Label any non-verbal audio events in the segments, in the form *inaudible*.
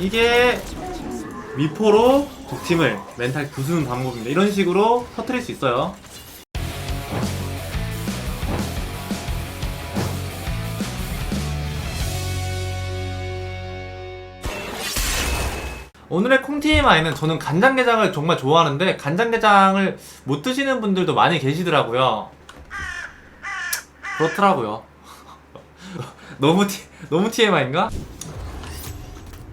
이게 미포로 적팀을 멘탈 부수는 방법입니다. 이런 식으로 터트릴 수 있어요. 오늘의 콩TMI는 저는 간장게장을 정말 좋아하는데 간장게장을 못 드시는 분들도 많이 계시더라고요. 그렇더라고요. *laughs* 너무 T, 너무 TMI인가?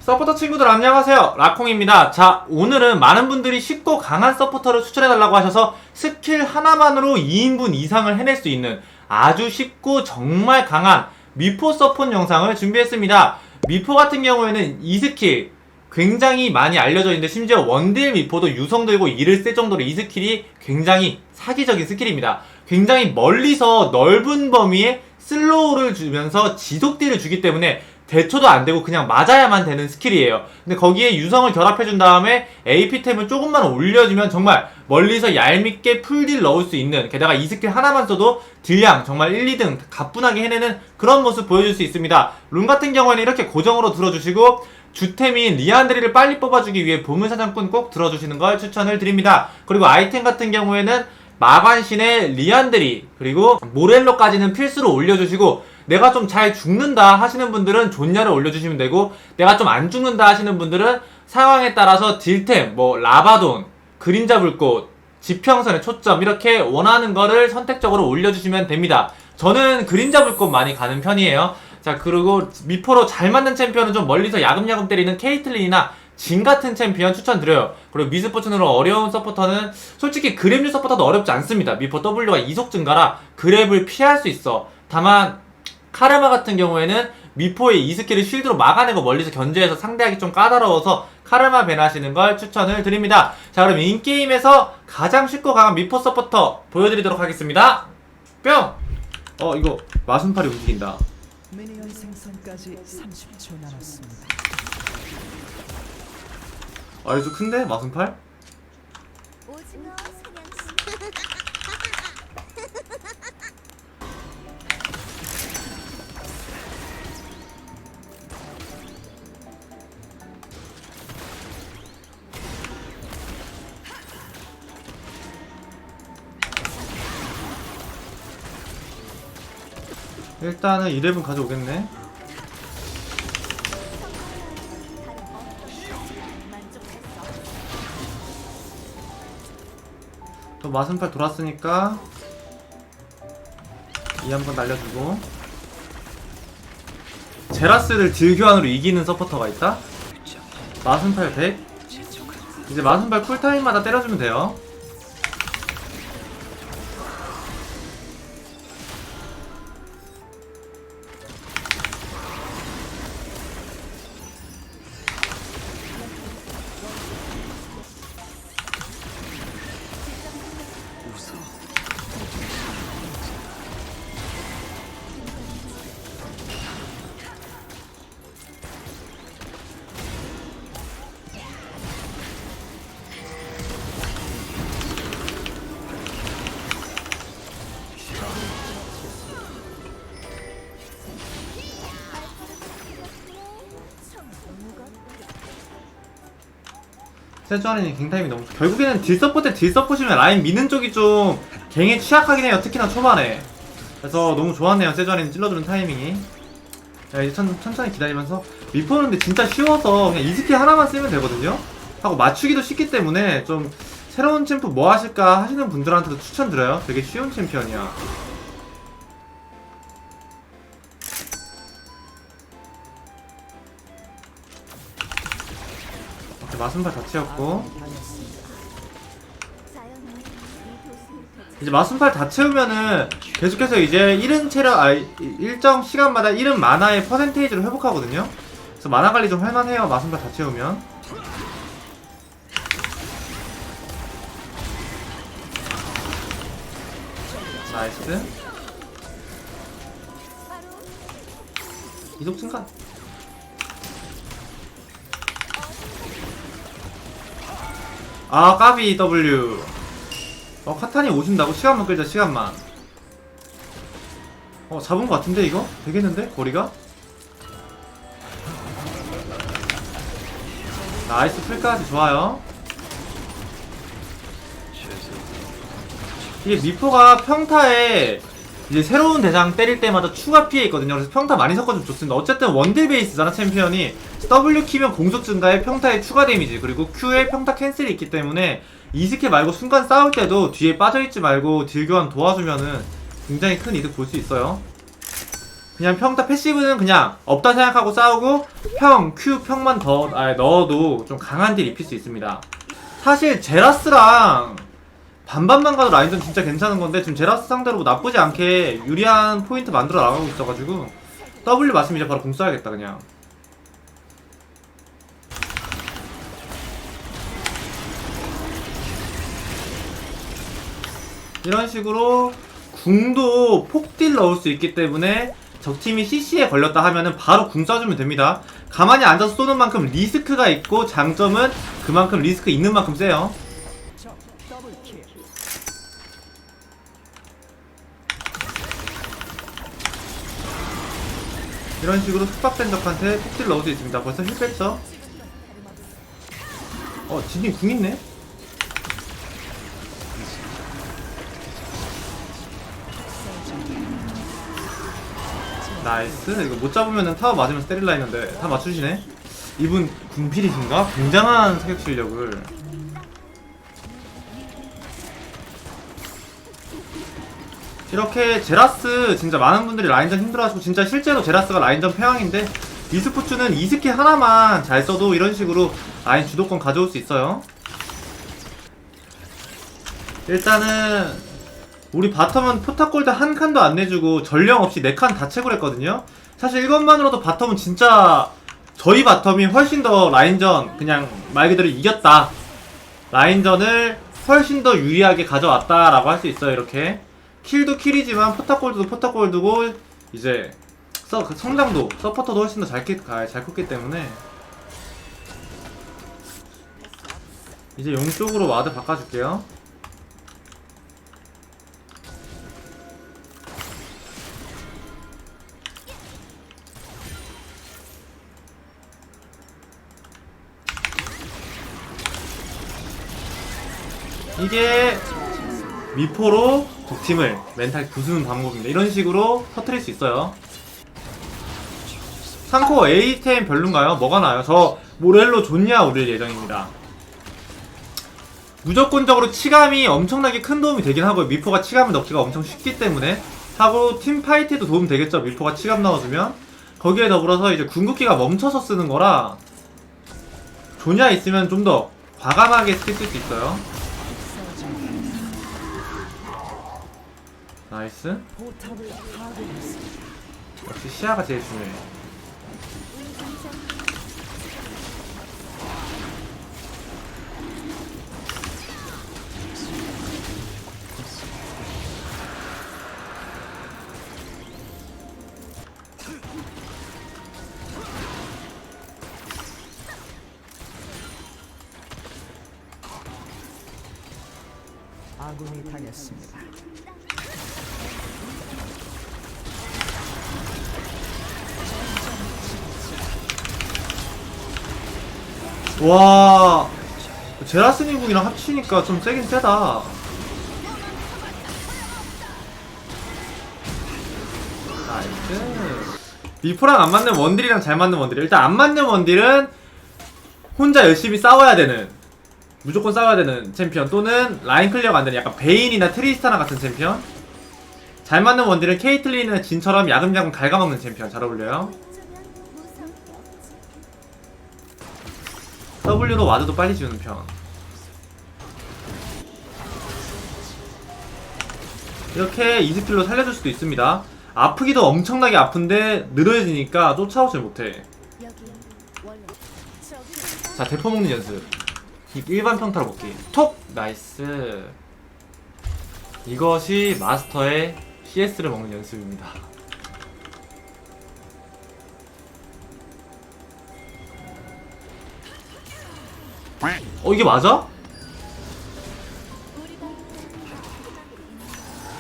서포터 친구들 안녕하세요. 라콩입니다. 자 오늘은 많은 분들이 쉽고 강한 서포터를 추천해달라고 하셔서 스킬 하나만으로 2인분 이상을 해낼 수 있는 아주 쉽고 정말 강한 미포 서폿 영상을 준비했습니다. 미포 같은 경우에는 이 스킬 굉장히 많이 알려져 있는데 심지어 원딜 미포도 유성 들고 이를 쓸 정도로 이 스킬이 굉장히 사기적인 스킬입니다. 굉장히 멀리서 넓은 범위에 슬로우를 주면서 지속딜을 주기 때문에 대처도 안 되고 그냥 맞아야만 되는 스킬이에요. 근데 거기에 유성을 결합해준 다음에 AP템을 조금만 올려주면 정말 멀리서 얄밉게 풀딜 넣을 수 있는 게다가 이 스킬 하나만 써도 딜량 정말 1, 2등 가뿐하게 해내는 그런 모습 보여줄 수 있습니다. 룬 같은 경우에는 이렇게 고정으로 들어주시고 주템인 리안드리를 빨리 뽑아주기 위해 보물사냥꾼 꼭 들어주시는 걸 추천을 드립니다. 그리고 아이템 같은 경우에는 마관신의 리안드리 그리고 모렐로까지는 필수로 올려주시고 내가 좀 잘 죽는다 하시는 분들은 존냐를 올려주시면 되고 내가 좀 안 죽는다 하시는 분들은 상황에 따라서 딜템 뭐 라바돈 그림자 불꽃 지평선의 초점 이렇게 원하는 거를 선택적으로 올려주시면 됩니다 저는 그림자 불꽃 많이 가는 편이에요 자 그리고 미포로 잘 맞는 챔피언은 좀 멀리서 야금야금 때리는 케이틀린이나 진 같은 챔피언 추천드려요. 그리고 미스포츠으로 어려운 서포터는 솔직히 그랩류 서포터도 어렵지 않습니다. 미포 W가 이속 증가라 그랩을 피할 수 있어. 다만 카르마 같은 경우에는 미포의 이 스킬을 쉴드로 막아내고 멀리서 견제해서 상대하기 좀 까다로워서 카르마 밴하시는 걸 추천을 드립니다. 자 그럼 인게임에서 가장 쉽고 강한 미포 서포터 보여드리도록 하겠습니다. 뿅! 어 이거 마순팔이 움직인다. 미니언 생성까지 30초 남았습니다. 아 이거 큰데 마순팔? 오징어 *laughs* 일단은 11 가져오겠네. 또 마순팔 돌았으니까 이 한번 날려주고 제라스를 딜 교환으로 이기는 서포터가 있다? 마순팔 100 이제 마순팔 쿨타임마다 때려주면 돼요 세주아린이 갱타임이 너무 좋- 결국에는 딜 서포트 딜 서포트면 라인 미는 쪽이 좀 갱에 취약하긴 해요 특히나 초반에. 그래서 너무 좋았네요 세주아린 찔러주는 타이밍이. 자 이제 천, 천천히 기다리면서. 미포는 근데 진짜 쉬워서 그냥 이 스킬 하나만 쓰면 되거든요? 하고 맞추기도 쉽기 때문에 좀 새로운 챔프 뭐 하실까 하시는 분들한테도 추천드려요. 되게 쉬운 챔피언이야 마순발 다 채웠고 이 이제 마순팔 다 채우면은 계속해서 이제 1은 체력 아 이- 일정 시간마다 1은 만화의 퍼센테이지로 회복하거든요. 그래서 만화 관리 좀 할만해요. 마순팔 다 채우면. 나이스. 이속 증가. 아 까비 W. 어 카탄이 오신다고 시간만 끌자 시간만. 어 잡은 것 같은데 이거 되겠는데 거리가? 나이스 풀까지 좋아요. 이게 미포가 평타에 이제 새로운 대장 때릴 때마다 추가 피해 있거든요. 그래서 평타 많이 섞어주면 좋습니다. 어쨌든 원딜 베이스잖아 챔피언이 W 키면 공속 증가에 평타에 추가 데미지 그리고 Q에 평타 캔슬이 있기 때문에 이 스킬 말고 순간 싸울 때도 뒤에 빠져있지 말고 딜 교환 도와주면은 굉장히 큰 이득 볼 수 있어요. 그냥 평타 패시브는 그냥 없다 생각하고 싸우고 평, Q 평만 더 아, 넣어도 좀 강한 딜 입힐 수 있습니다. 사실 제라스랑 반반만 가도 라인전 진짜 괜찮은 건데 지금 제라스 상대로 나쁘지 않게 유리한 포인트 만들어 나가고 있어가지고 W 맞으면 이제 바로 공 쏴야겠다 그냥. 이런 식으로 궁도 폭딜 넣을 수 있기 때문에 적팀이 CC에 걸렸다 하면은 바로 궁 쏴주면 됩니다. 가만히 앉아서 쏘는 만큼 리스크가 있고 장점은 그만큼 리스크 있는 만큼 세요. 이런 식으로 숙박된 적한테 폭딜 넣을 수 있습니다. 벌써 힐 뺐죠? 어, 진님 궁 있네? 나이스. 이거 못 잡으면은 타워 맞으면서 때릴라 했는데 다 맞추시네? 이분 군필이신가? 굉장한 사격 실력을. 이렇게 제라스 진짜 많은 분들이 라인전 힘들어하시고 진짜 실제로 제라스가 라인전 패왕인데 e스포츠는 이 스킬 하나만 잘 써도 이런 식으로 라인 주도권 가져올 수 있어요. 일단은 우리 바텀은 포탑골드 한 칸도 안 내주고 전령 없이 네 칸 다 채굴 했거든요. 사실 이것만으로도 바텀은 진짜 저희 바텀이 훨씬 더 라인전 그냥 말 그대로 이겼다. 라인전을 훨씬 더 유리하게 가져왔다라고 할 수 있어요 이렇게 킬도 킬이지만 포탑골드도 포탑골드고 이제 서, 그 성장도 서포터도 훨씬 더잘 잘 컸기 때문에 이제 용 쪽으로 와드 바꿔줄게요. 이게 미포로 적팀을 멘탈 부수는 방법입니다. 이런 식으로 터트릴 수 있어요. 상코 A10 별론가요? 뭐가 나요? 저 모렐로 좋냐 올릴 예정입니다. 무조건적으로 치감이 엄청나게 큰 도움이 되긴 하고요. 미포가 치감을 넣기가 엄청 쉽기 때문에 하고 팀 파이트에도 도움 되겠죠. 미포가 치감 넣어주면 거기에 더불어서 이제 궁극기가 멈춰서 쓰는 거라 조냐 있으면 좀 더 과감하게 스킬 쓸 수 있어요. 나이스. 역시 시야가 제일 중요해. 아군이 당했습니다. 와, 제라스님 궁이랑 합치니까 좀 세긴 세다. 나이스. 리포랑 안 맞는 원딜이랑 잘 맞는 원딜. 일단 안 맞는 원딜은 혼자 열심히 싸워야 되는 무조건 싸워야 되는 챔피언 또는 라인 클리어가 안 되는 약간 베인이나 트리스타나 같은 챔피언. 잘 맞는 원딜은 케이틀린이나 진처럼 야금야금 갉아먹는 챔피언 잘 어울려요. W로 와드도 빨리 지우는 편. 이렇게 이스킬로 살려줄 수도 있습니다. 아프기도 엄청나게 아픈데 느려지니까 쫓아오질 못해. 자, 대포 먹는 연습. 이- 일반 평타로 먹기. 톡! 나이스. 이것이 마스터의 CS를 먹는 연습입니다. 어 이게 맞아?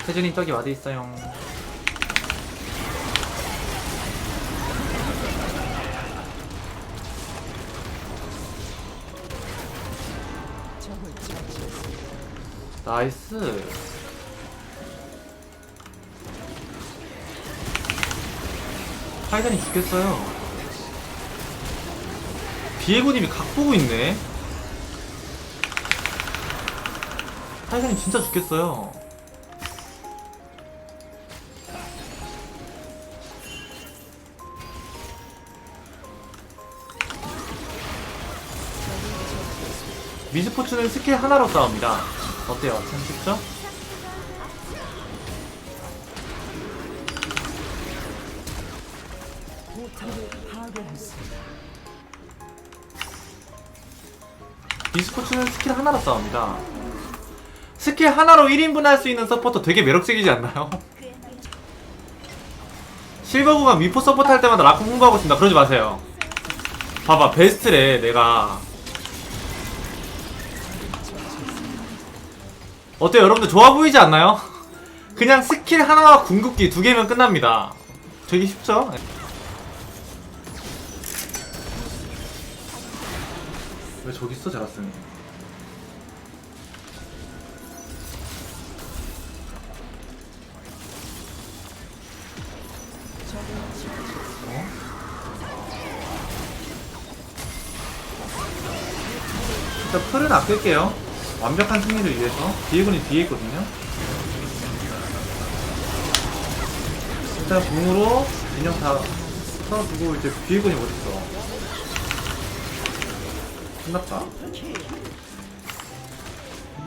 태준이 저기 와드 있어요. 나이스. 파이단이 죽겠어요. 비에고님이 각 보고 있네. 파이단이 진짜 죽겠어요. 미스포츠는 스킬 하나로 싸웁니다. 어때요? 참 쉽죠? 미스포츠는 스킬 하나로 싸웁니다. 스킬 하나로 1인분 할 수 있는 서포터 되게 매력적이지 않나요? 실버 구간 미포 서포트 할 때마다 라쿤 홍보하고 있습니다. 그러지 마세요. 봐봐, 베스트래, 내가. 어때요? 여러분들 좋아 보이지 않나요? 그냥 스킬 하나와 궁극기 두 개면 끝납니다. 되게 쉽죠? 왜 저기 있어, 제라스님? 일단 풀은 아낄게요. 완벽한 승리를 위해서. 디에고는 뒤에 있거든요. 일단 궁으로 인형 다 털어주고 이제 디에고이 어딨어. 끝났다.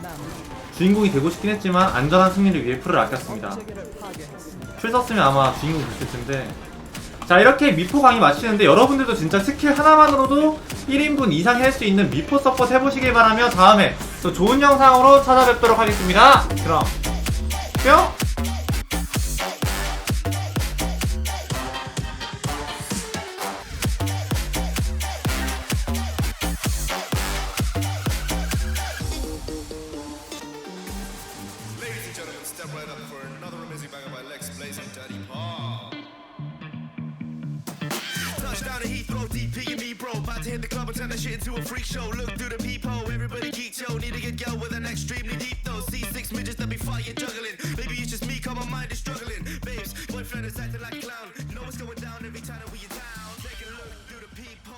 남 주인공이 되고 싶긴 했지만 안전한 승리를 위해 풀을 아꼈습니다. 풀 썼으면 아마 주인공 됐을 텐데. 자 이렇게 미포 강의 마치는데 여러분들도 진짜 스킬 하나만으로도 1인분 이상 할 수 있는 미포 서포트 해보시길 바라며 다음에 또 좋은 영상으로 찾아뵙도록 하겠습니다. 그럼 뿅! go DP and me, bro. About to hit the club and turn that shit into a freak show. Look through the peephole, everybody geek yo. Need to get yo with an extremely deep though. C6 midgets that be fire juggling. Maybe it's just me, cause my mind is struggling. Babes, boyfriend is acting like a clown. You know what's going down every time that we're town.